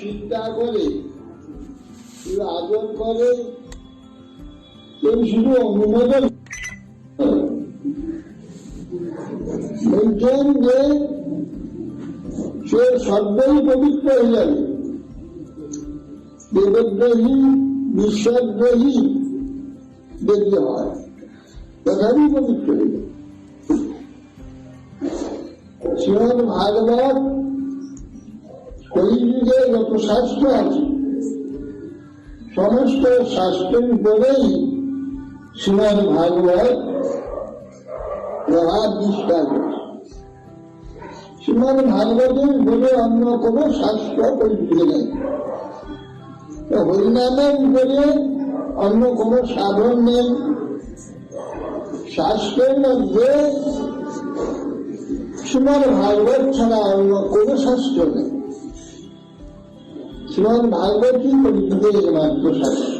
চিন্তা করে, কেউ আদর করে, কেউ শুধু অনুমোদন বলছেন যে সে সর্বই পবিত্র হয়ে যাবে দেবদ্রোহী বিশ্বাসদ্রোহী যদি হয়। তথাপি পবিত্র হয়ে যাবে শ্রীমদ ভাগবত কলিযুগে যত শাস্ত্র আছে। সমস্ত শাস্ত্রের উপরেই শ্রীমদ ভাগবত প্রভাব বিস্তার করে শ্রীমদ ভাগবতের উপরে অন্য কোন শাস্ত্র কলিযুগে নেই। হরিনামের উপরে অন্য কোন সাধন নেই। শাস্ত্রের মধ্যে শ্রীমদ ভাগবত ছাড়া অন্য কোন শাস্ত্র নেই। 지난 말과 뒤 걸리는 데에만 도착했습니다.